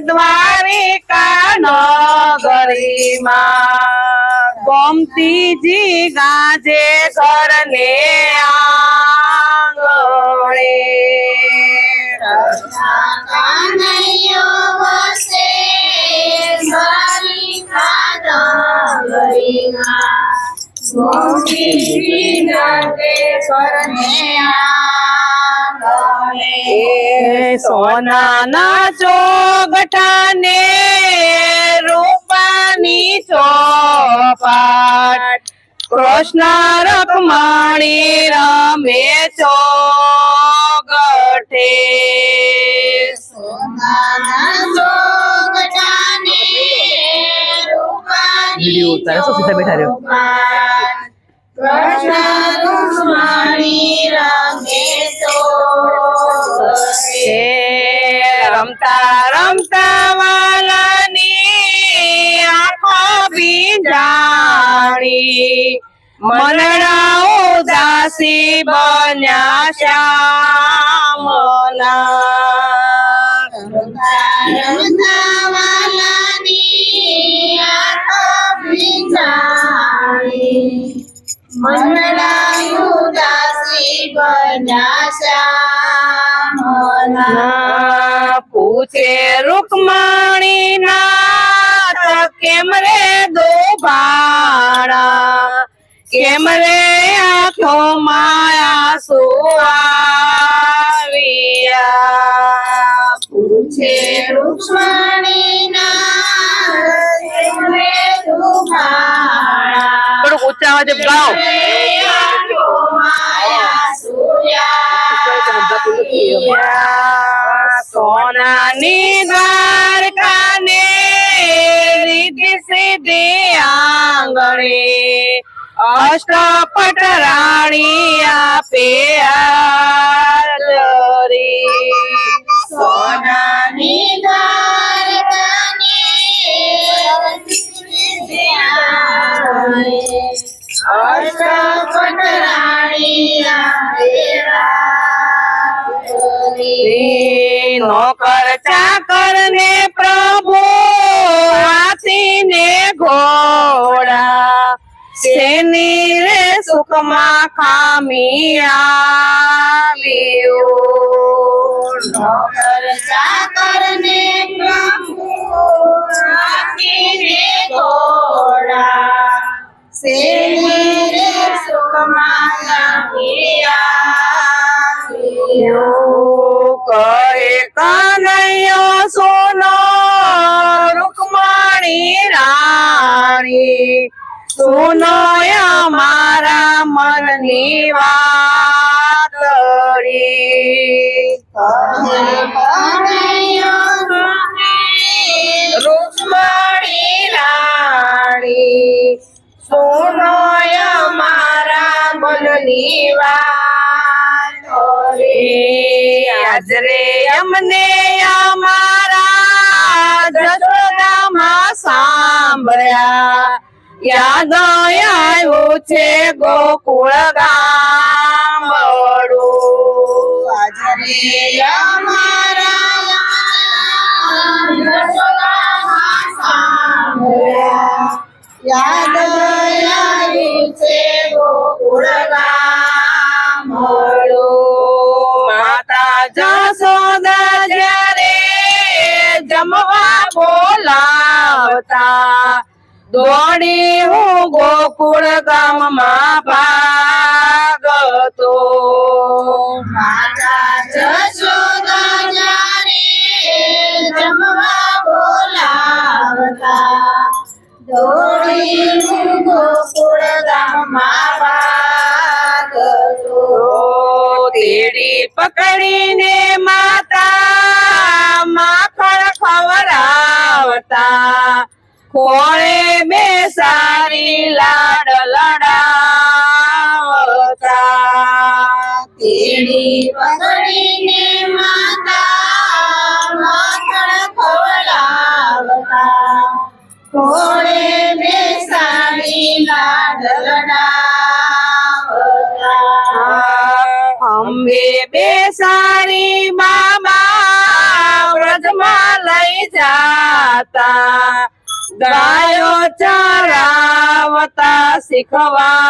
દ્વારિકા નગરીમાં ગોમતીજી ગાજે ઘરને આંગણે ગોમતીજી ગાજે ઘરને આંગણે. એ સોનાના ચોગટાને રૂપાની ચોપાટ. કૃષ્ણ રકમણી રમે રૂપાની વીડિયો ઉતારે, સીધા બેઠા રહ્યો? કૃષ્ણ રમતા રમતા વાલાની આંખો બીજાણી મનડા ઉદાસી બન્યા શ્યામના રમતા વાલાની આંખો ભીંજાણી. મંડળા ઉદાસી બન્યા શ્યામલા. પૂછે રૂકમણી ના કેમ રે દોભાણા કેમ રે આંખો માયા સુઆવિયા પૂછે રૂકમણી. થોડુંક ઊંચા અવાજે ગાઓ માયા સુયા. સોનાની દ્વારકાને રીતિ સીધી આંગણે. અષ્ટપટ રાણી આપે આદરી. સોનાની દ્વારકાની અષ્ટપટ રાણી શ્રી નોકર ચાકર ને પ્રભુ હાથી ને ઘોડા શેની રે સુખમાં ખામી આવ્યો નોકર ચાકરને પ્રભુ રાખીને ઘોડા શેની રે સુખમાં આવ્યો. કહે કનૈયો સોનો, રૂકમણી રાણી. સુનો મારા મનની વાત રૂકમણી રાણી, સુનો મારા મનની વાતડી આજરે અમને અમારા જશોદામાં સાંભળ્યા યાદ આવ્યું છે ગોકુળ ગામડું આજે અમારા. યાદ આવ્યું છે બોલાવતા દોડી હું ગોકુળ ગામમાં ભાગતો. માતા જશોદા જ્યારે જમવા બોલાવતા. દોડી હું ગોકુળ ગામમાં તેડી પકડીને માતા માખણ ખવડાવતા. ખોળે સારી લાડ લડાવતા. તીડી પકડીને બેસારી મામા વ્રજમાં લઈ જાતા. ગાયો ચરાવતા શીખવાડતા.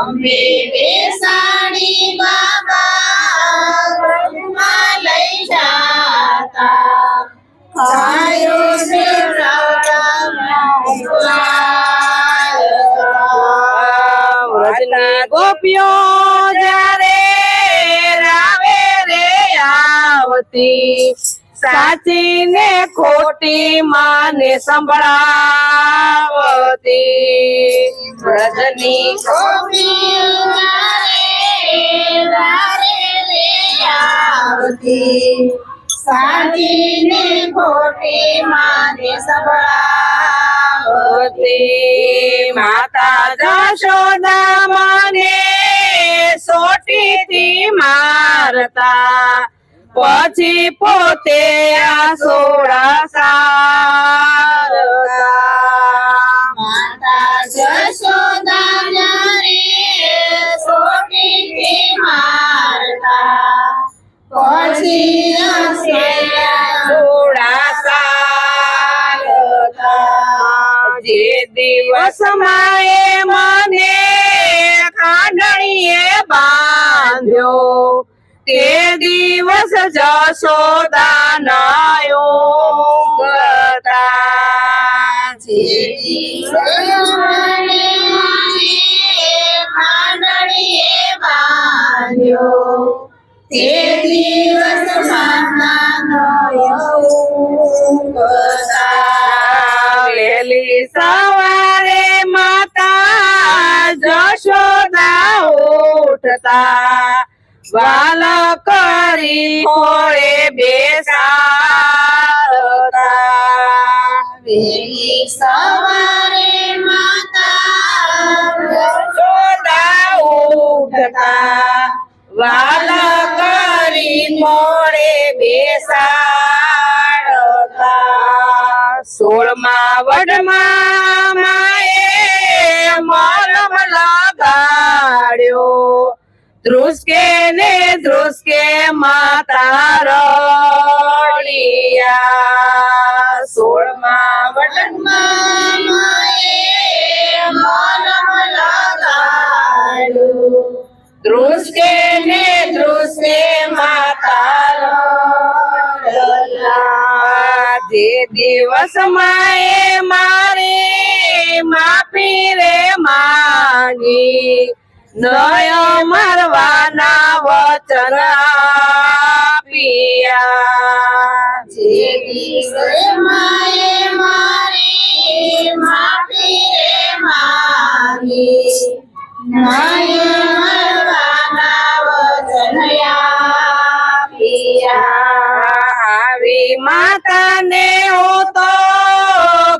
અમે બેસાડી મામા લઈ જાતા. ગાયો સેવડાવતા. ગોપીઓ જ્યારે રાવે રે આવતી સાચી ને ખોટી માને સંભળાવતી. વ્રજની આવતી, સાચીને ખોટી માને સંભળાવતી ભગવતી માતા જશોદા મને સોટીથી મારતા. પછી પોતે આસોડા સારતા. માતા જશોદા જ્યારે દિવસમાં એ મને ખાંડણીએ બાંધ્યો. તે દિવસ જશોદા નયો ગતા તે દિવસ માતાનો એવું બધા વહેલી સવારે ઉઠતા વાલ કરી ખોળે બેસાડતા. વહેલી સવારે માતા સોદા ઉઠતા વાલ કરી મોડે બેસાડતા. સોળમાં વડમાં માએ મલમ લગાડ્યો. ધ્રુસકે ને ધ્રુસકે માતા રડિયા સોળમાં વડમાં ધ્રુસકે ને ધ્રુસકે માતા. જે દિવસ માએ મારે માફી રે માગી નય મરવાના વચન પિયા જે દિવસે માએ મારી માફી રે માગી. નાય મરવાના વચન આપ્યા. આવી માતાને હું તો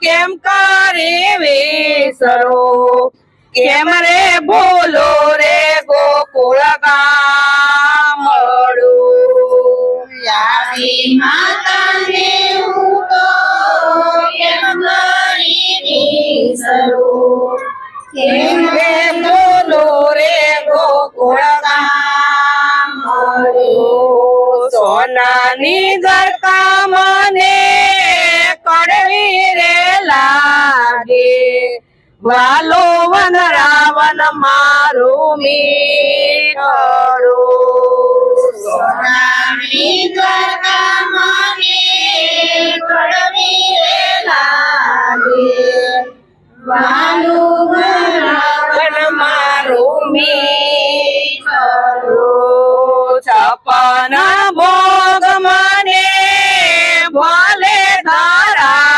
કેમ કરે વિસરો? કેમ રે બોલો રે ગોકુળ ગામડું આવી માતાને હું તો કેમ કરી વિસરું? કેમ રે બોલો રે ગોકુળ ગામડું સોનાની દરકા વાલો વન રાવણ મારું મીઠડું. સોનાની દ્વારકા મને કડવી રે લાગે. વાલો વન મારું મીઠડું. છપન ભોગ મને ભોલે ધરાવતા.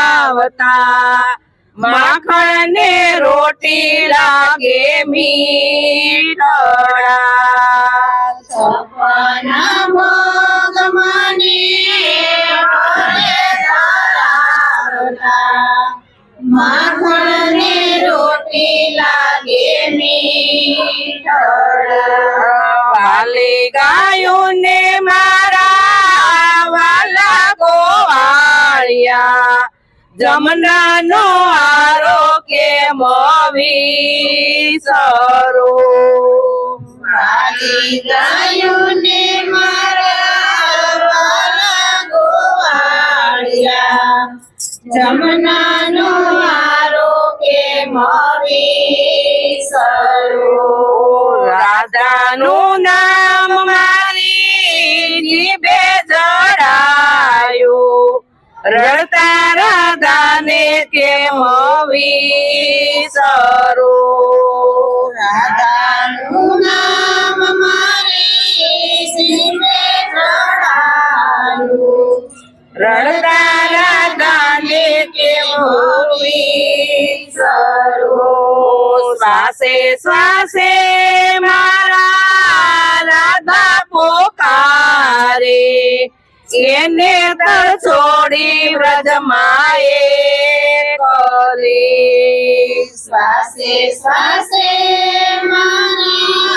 માખણ ને રોટી લાગે મીઠડા સપના ભોગ મને ભલે ધરાવતા. માખણને રોટી લાગે મીઠડા. વાલી ગાયું ને મારા જમનાનો આરો કે મવી સરો. મારી ગાયુને મારા ગોવાળિયા. જમનાનો આરો કે મવી સરો. રાધાનું રાધાને કેમ વિસરું રાધાનું નામ મારે જીભે જડાયું રડતા રાધાને કેમ વિસરું શ્વાસે શ્વાસે મારા રાધા પોકારે. એને છોડી વ્રજમાએ કરી. શ્વાસે શ્વાસે મારી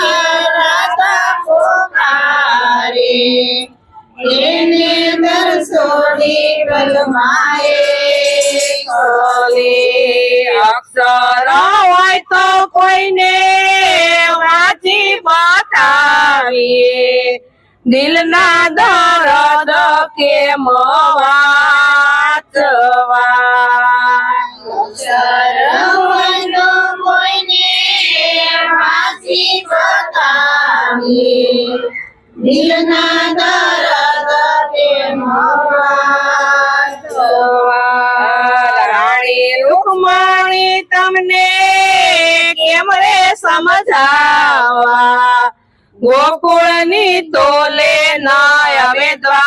રાધા પોકારે. એને દર છોડી બલમાએ કરી. અક્ષર હોય તો કોઈને વાંચી બતાવીએ. દિલના દર્દ કેમ વાંચવા કોઈને વાંચી બતાવીએ દિલના દર્દ કેમ રાણી રૂકમણી તમને કેમ રે સમજાવા ગોકુળની તોલે ના હવે દ્વારકા.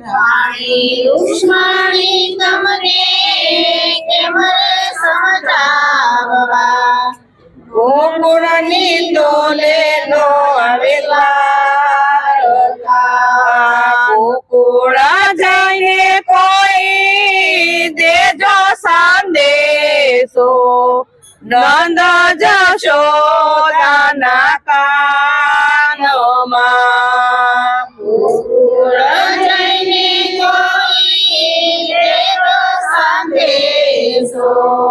રાણી રૂક્ષ્મણી તમને કેમ સમજાવવા. ગોકુળની તોલે નો હવે દ્વારકા. ગોકુળ જઈને કોઈ દેજો સંદેશો. નંદ જશોદાના કા